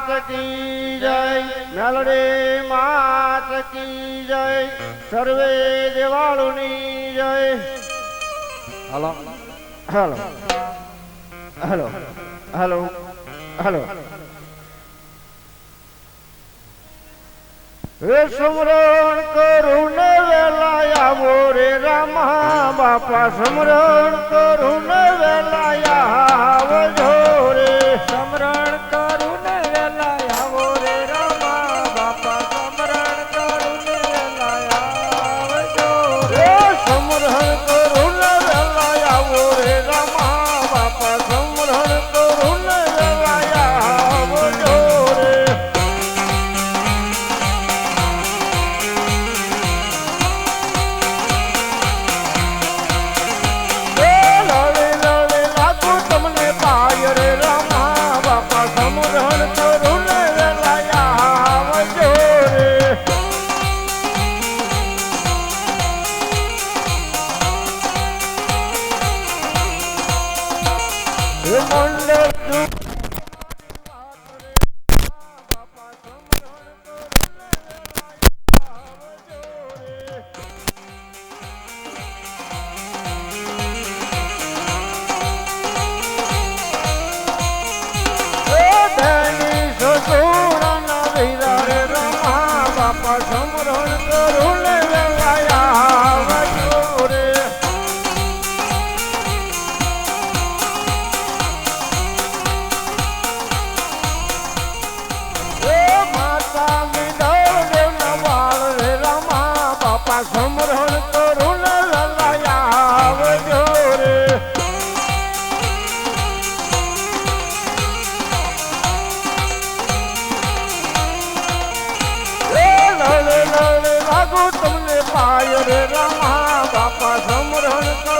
માત કી જય. મેલડી માત કી જય સર્વે દેવાળુની જય hello hello hello. Hello hello. હે સમરણ કરું ને વેલા આવો રે રામા બાપા, સમરણ કરું ને વેલા આપ સમરણ કરુણ વેવાયા રે સમરણ ગાય રે રમા બાપા સમરણ કર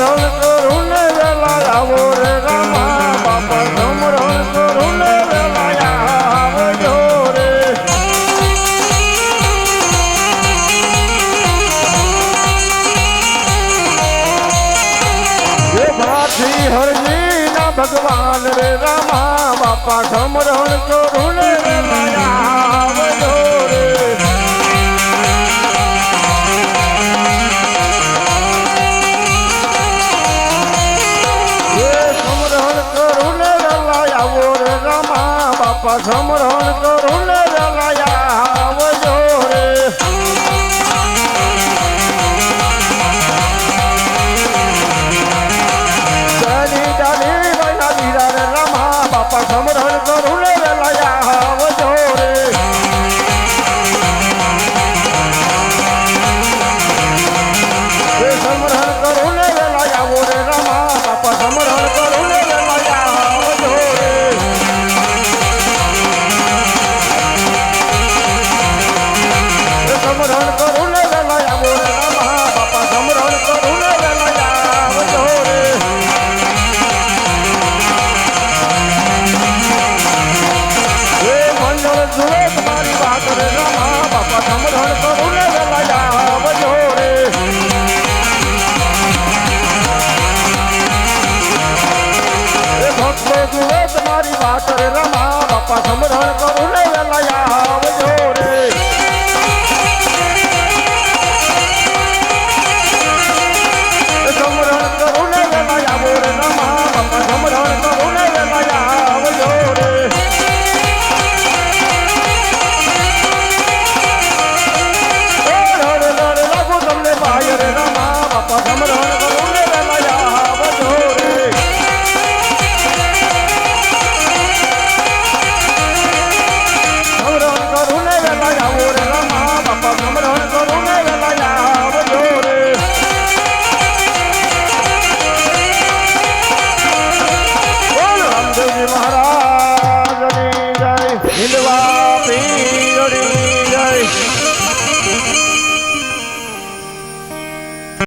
ધમરણ કરુણ વેલા આવો રે રામા બાપા ધમરણ કરુણ વેલા આવજો રે હે ભાથી હરજી ના প্রথম রণ